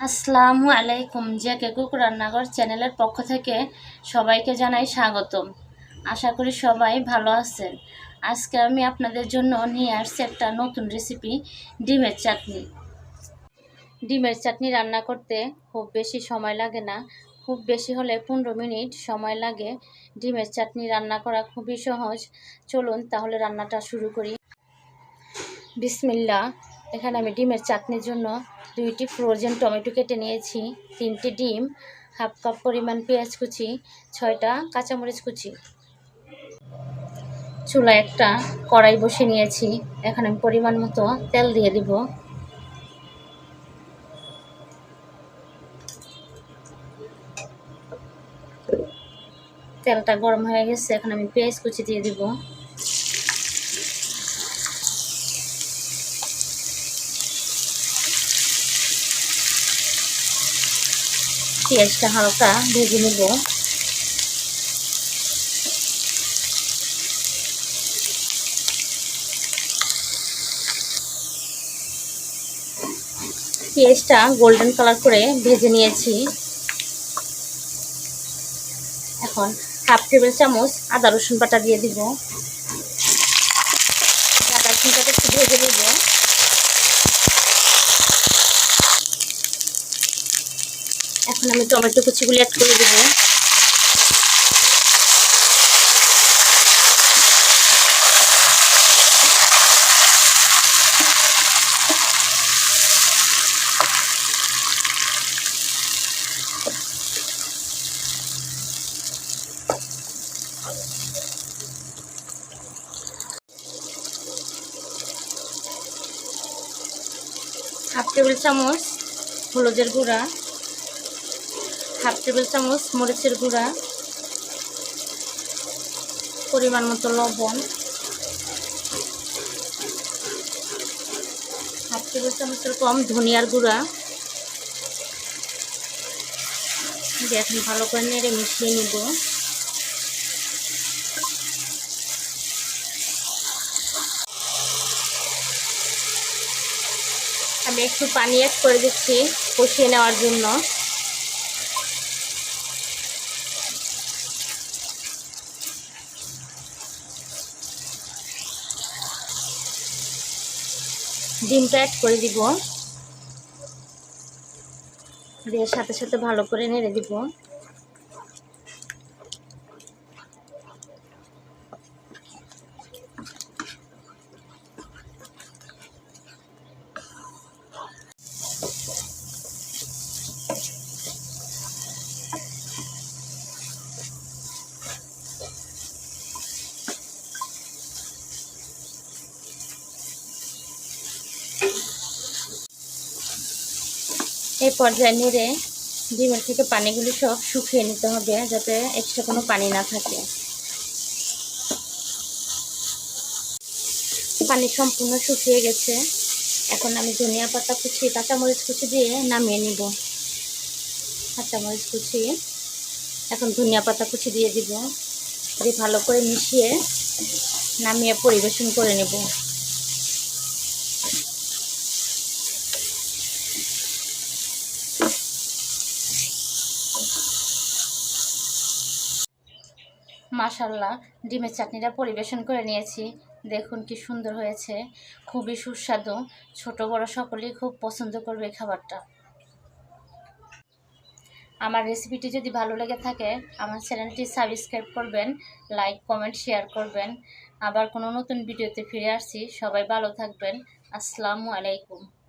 আসসালামু আলাইকুম, JK cook রান্নাঘর চ্যানেলের পক্ষ থেকে সবাইকে জানাই স্বাগতম। আশা করি সবাই ভালো আছেন। আজকে আমি আপনাদের জন্য নিয়ে আসছি একটা নতুন রেসিপি ডিমের চাটনি। ডিমের চাটনি রান্না করতে খুব বেশি সময় লাগে না। খুব বেশি হলে পনেরো মিনিট সময় লাগে। ডিমের চাটনি রান্না করা খুবই সহজ। চলুন তাহলে রান্নাটা শুরু করি। বিসমিল্লা এখানে আমি ডিমের চাটনির জন্য দুইটি ফ্রোজেন টমেটো কেটে নিয়েছি, তিনটি ডিম হাফ কাপ পরিমাণ পেঁয়াজ কুচি, ছয়টা কাঁচামরিচ কুচি। চুলা একটা কড়াই বসে নিয়েছি, এখন আমি পরিমাণ মতো তেল দিয়ে দিব। তেলটা গরম হয়ে গেছে, এখন আমি পেঁয়াজ কুচি দিয়ে দিব। পেঁয়াজটা হালকা ভেজে নেব। পেঁয়াজটা গোল্ডেন কালার করে ভেজে নিয়েছি। এখন হাফ টেবিল চামচ আদা রসুন বাটা দিয়ে দিব। আদা রসুনটাকে একটু ভেজে নেব। এখন আমি টমেটো কুচিগুলি অ্যাড করে দেবো। হাফ টেবিল চামচ হলুদের গুঁড়া। হাফ টেবিল চামচ মরিচের গুঁড়া, পরিমাণ মতো লবণ হাফ টেবিল চামচের কম ধনিয়ার গুঁড়া। এখন ভালো করে নেড়ে মিশিয়ে নিব। আমি একটু পানি অ্যাড করে দিচ্ছি কষিয়ে নেওয়ার জন্য। ডিমটা অ্যাড করে দিব। দিয়ে সাথে সাথে ভালো করে নেড়ে দিব। এই পর্যায়ে নেড়ে ডিমের থেকে পানিগুলি সব শুকিয়ে নিতে হবে যাতে এক্সট্রা কোনো পানি না থাকে। পানি সম্পূর্ণ শুকিয়ে গেছে। এখন আমি ধনিয়া পাতা কুচি, কাঁচামরিচ কুচি দিয়ে নামিয়ে নিব। কাঁচামরিচ কুচি, এখন ধনিয়া পাতা কুচি দিয়ে দিব। দিয়ে ভালো করে মিশিয়ে নামিয়ে পরিবেশন করে নেব। মাশাল্লাহ ডিমের চাটনিটা পরিবেশন করে নিয়েছি। দেখুন কি সুন্দর হয়েছে। খুবই সুস্বাদু। ছোট বড় সকলেই খুব পছন্দ করবে এই খাবারটা। আমার রেসিপিটি যদি ভালো লেগে থাকে, আমার চ্যানেলটি সাবস্ক্রাইব করবেন, লাইক, কমেন্ট, শেয়ার করবেন। আবার কোনো নতুন ভিডিওতে ফিরে আসছি। সবাই ভালো থাকবেন। আসসালামু আলাইকুম।